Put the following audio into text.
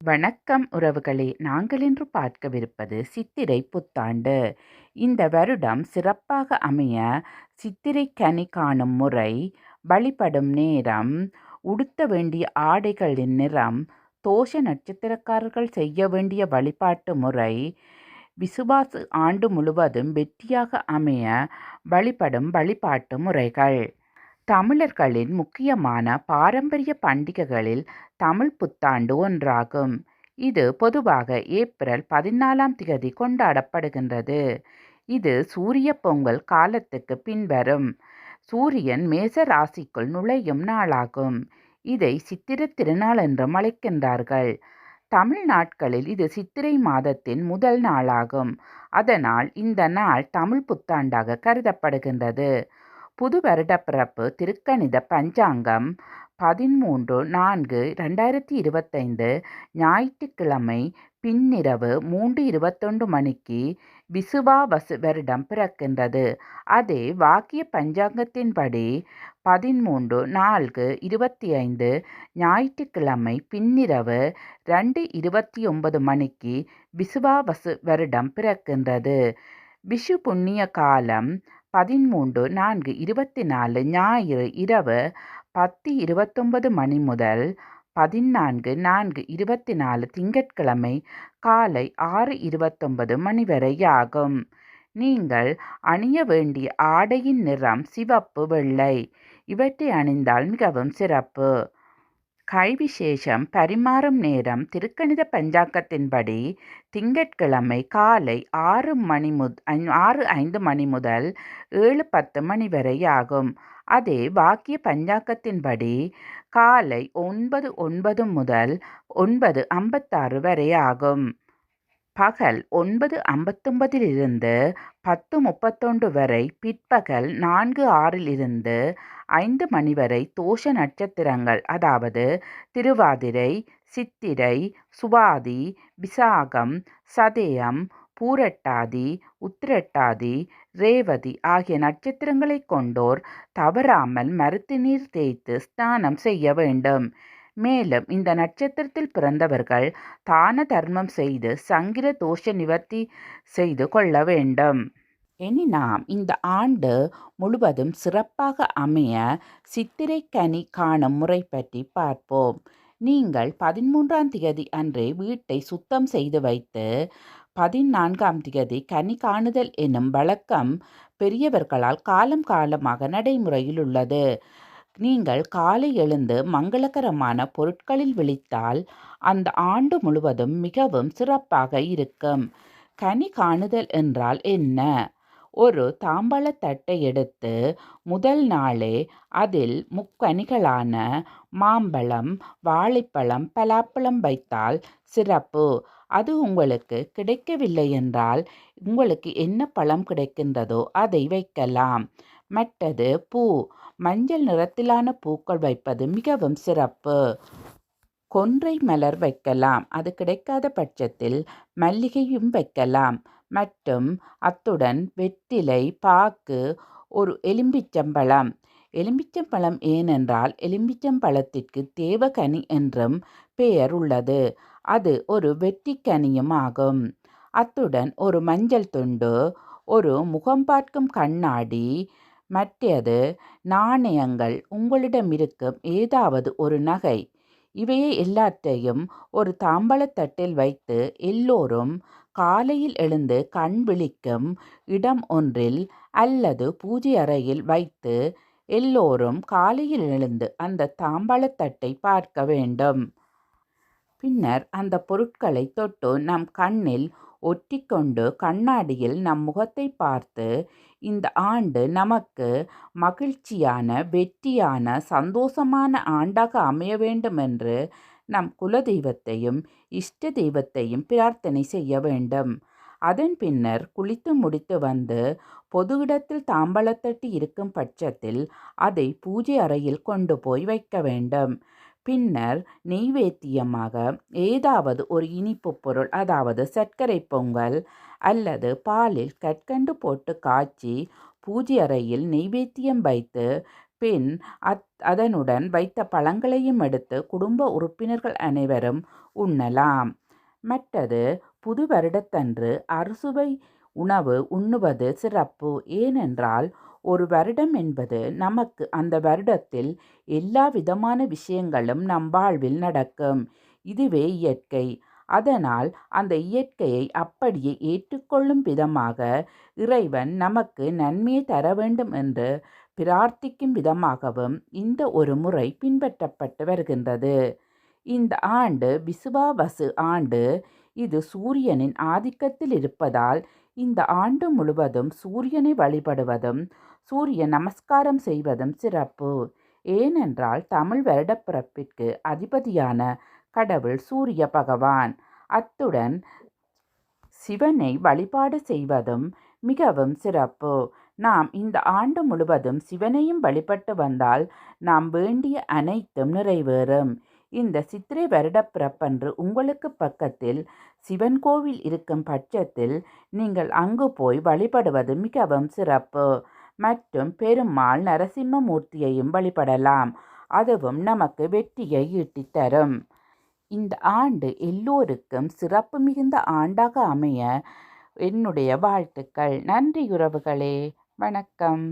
வணக்கம் உறவுகளே. நாங்கள் இன்று பார்க்கவிருப்பது சித்திரை புத்தாண்டு. இந்த வருடம் சிறப்பாக அமைய சித்திரை கனி காணும் முறை வழிபடும் நேரம் உடுத்த வேண்டிய ஆடைகளின் நிறம் தோஷ நட்சத்திரக்காரர்கள் செய்ய வேண்டிய வழிபாட்டு முறை விசுவாசு ஆண்டு முழுவதும் வெற்றியாக அமைய வழிபடும் வழிபாட்டு முறைகள். தமிழர்களின் முக்கியமான பாரம்பரிய பண்டிகைகளில் தமிழ் புத்தாண்டு ஒன்றாகும். இது பொதுவாக ஏப்ரல் பதினாலாம் திகதி கொண்டாடப்படுகின்றது. இது சூரிய பொங்கல் காலத்துக்கு பின்வரும். சூரியன் மேச ராசிக்குள் நுழையும் நாளாகும். இதை சித்திர திருநாள் என்றும் அழைக்கின்றார்கள். தமிழ் நாட்களில் இது சித்திரை மாதத்தின் முதல் நாளாகும். அதனால் இந்த நாள் தமிழ் புத்தாண்டாக கருதப்படுகின்றது. புது வருடப்பிறப்பு திருக்கணித பஞ்சாங்கம் பதிமூன்று நான்கு ரெண்டாயிரத்தி இருபத்தைந்து ஞாயிற்றுக்கிழமை பின்னிரவு மூன்று இருபத்தொன்று மணிக்கு விசுவாவசு வருடம் பிறக்கின்றது. அதே வாக்கிய பஞ்சாங்கத்தின்படி பதிமூன்று நான்கு இருபத்தி ஐந்து ஞாயிற்றுக்கிழமை பின்னிரவு ரெண்டு இருபத்தி ஒன்பது மணிக்கு விசுவாவசு வருடம் பிறக்கின்றது. விஷு புண்ணிய காலம் பதிமூன்று நான்கு இருபத்தி நாலு ஞாயிறு இரவு பத்து இருபத்தொன்பது மணி முதல் பதினான்கு நான்கு இருபத்தி நாலு திங்கட்கிழமை காலை ஆறு இருபத்தொன்பது மணி வரை நீங்கள் அணிய வேண்டிய ஆடையின் நிறம் சிவப்பு வெள்ளை. இவற்றை அணிந்தால் மிகவும் சிறப்பு. கைவிசேஷம் பரிமாறும் நேரம் திருக்கணித பஞ்சாங்கத்தின்படி திங்கட்கிழமை காலை ஆறு மணி முத் ஆறு ஐந்து மணி முதல் ஏழு பத்து மணி வரை ஆகும். அதே வாக்கிய பஞ்சாங்கத்தின்படி காலை ஒன்பது ஒன்பது முதல் ஒன்பது ஐம்பத்தாறு வரை ஆகும். பகல் ஒன்பது ஐம்பத்தொன்பதிலிருந்து பத்து முப்பத்தொன்று வரை பிற்பகல் நான்கு ஆறிலிருந்து ஐந்து மணி வரை தோஷ நட்சத்திரங்கள் அதாவது திருவாதிரை சித்திரை சுவாதி விசாகம் சதயம் பூரட்டாதி உத்திரட்டாதி ரேவதி ஆகிய நட்சத்திரங்களை கொண்டோர் தவறாமல் மருத்து நீர் தேய்த்து ஸ்நானம் செய்ய வேண்டும். மேலும் இந்த நட்சத்திரத்தில் பிறந்தவர்கள் தான தர்மம் செய்து சங்கிர தோஷ நிவர்த்தி செய்து கொள்ள வேண்டும். எனினாம் நாம் இந்த ஆண்டு முழுவதும் சிறப்பாக அமைய சித்திரை கனி காணும் முறை பற்றி பார்ப்போம். நீங்கள் பதிமூன்றாம் திகதி அன்றே வீட்டை சுத்தம் செய்து வைத்து பதினான்காம் திகதி கனி காணுதல் என்னும் வழக்கம் பெரியவர்களால் காலம் காலமாக நடைமுறையில் உள்ளது. நீங்கள் காலை எழுந்து மங்களகரமான பொருட்களில் விழித்தால் அந்த ஆண்டு முழுவதும் மிகவும் சிறப்பாக இருக்கும். கனி காணுதல் என்றால் என்ன? ஒரு தாம்பழத்தட்டை எடுத்து முதல் நாளே அதில் முக்கனிகளான மாம்பழம் வாழைப்பழம் பலாப்பழம் வைத்தால் சிறப்பு. அது உங்களுக்கு கிடைக்கவில்லை என்றால் உங்களுக்கு என்ன பழம் கிடைக்கின்றதோ அதை வைக்கலாம். மற்றது பூ. மஞ்சள் நிறத்திலான பூக்கள் வைப்பது மிகவும் சிறப்பு. கொன்றை மலர் வைக்கலாம். அது கிடைக்காத பட்சத்தில் மல்லிகையும் வைக்கலாம். மற்றும் அத்துடன் வெற்றிலை பாக்கு ஒரு எலும்பிச்சம்பழம். எலும்பிச்சம்பழம் ஏனென்றால் எலும்பிச்சம்பழத்திற்கு தேவகனி என்றும் பெயர் உள்ளது. அது ஒரு வெற்றிக்கனியும் ஆகும். அத்துடன் ஒரு மஞ்சள் துண்டு ஒரு முகம் பார்க்கும் கண்ணாடி மற்றது நாணயங்கள் உங்களிடம் இருக்கும் ஏதாவது ஒரு நகை. இவையை எல்லாத்தையும் ஒரு தாம்பழத்தட்டில் வைத்து எல்லோரும் காலையில் எழுந்து கண் விழிக்கும் இடம் ஒன்றில் அல்லது பூஜை அறையில் வைத்து எல்லோரும் காலையில் எழுந்து அந்த தாம்பாளத்தட்டை பார்க்க வேண்டும். பின்னர் அந்த பொருட்களை தொட்டு நம் கண்ணில் ஒட்டிக்கொண்டு கண்ணாடியில் நம் முகத்தை பார்த்து இந்த ஆண்டு நமக்கு மகிழ்ச்சியான வெற்றியான சந்தோஷமான ஆண்டாக அமைய வேண்டுமென்று நம் குலதெய்வத்தையும் இஷ்ட தெய்வத்தையும் பிரார்த்தனை செய்ய வேண்டும். அதன் பின்னர் குளித்து முடித்து வந்து பொது இடத்தில் தாம்பழத்தட்டி இருக்கும் பட்சத்தில் அதை பூஜை அறையில் கொண்டு போய் வைக்க வேண்டும். பின்னர் நெய்வேத்தியமாக ஏதாவது ஒரு இனிப்பு பொருள் அதாவது சர்க்கரை பொங்கல் அல்லது பாலில் கற்கண்டு போட்டு காய்ச்சி பூஜை அறையில் நெய்வேத்தியம் வைத்து பின் அத் அதனுடன் வைத்த பழங்களையும் எடுத்து குடும்ப உறுப்பினர்கள் அனைவரும் உண்ணலாம். மற்றது புது வருடத்தன்று அறுசுவை உணவு உண்ணுவது சிறப்பு. ஏனென்றால் ஒரு வருடம் என்பது நமக்கு அந்த வருடத்தில் எல்லா விதமான விஷயங்களும் நம் வாழ்வில் நடக்கும். இதுவே இயற்கை. அதனால் அந்த இயற்கையை அப்படியே ஏற்றுக்கொள்ளும் விதமாக இறைவன் நமக்கு நன்மையை தர வேண்டும் என்று பிரார்த்திக்கும் விதமாகவும் இந்த ஒரு முறை பின்பற்றப்பட்டு வருகின்றது. இந்த ஆண்டு விசுவாவசு ஆண்டு. இது சூரியனின் ஆதிக்கத்தில் இருப்பதால் இந்த ஆண்டு முழுவதும் சூரியனை வழிபடுவதும் சூரிய நமஸ்காரம் செய்வதும் சிறப்பு. ஏனென்றால் தமிழ் வருடப்பிறப்பிற்கு அதிபதியான கடவுள் சூரிய பகவான். அத்துடன் சிவனை வழிபாடு செய்வதும் மிகவும் சிறப்பு. நாம் இந்த ஆண்டு முழுவதும் சிவனையும் வழிபட்டு வந்தால் நாம் வேண்டிய அனைத்தும் நிறைவேறும். இந்த சித்திரை வருடப்பிறப்பன்று உங்களுக்கு பக்கத்தில் சிவன் கோவில் இருக்கும் பட்சத்தில் நீங்கள் அங்கு போய் வழிபடுவது மிகவும் சிறப்பு. மற்றும் பெருமாள் நரசிம்மமூர்த்தியையும் வழிபடலாம். அதுவும் நமக்கு வெற்றியை ஈட்டி தரும். இந்த ஆண்டு எல்லோருக்கும் சிறப்பு மிகுந்த ஆண்டாக அமைய என்னுடைய வாழ்த்துக்கள். நன்றி உறவுகளே. வணக்கம்.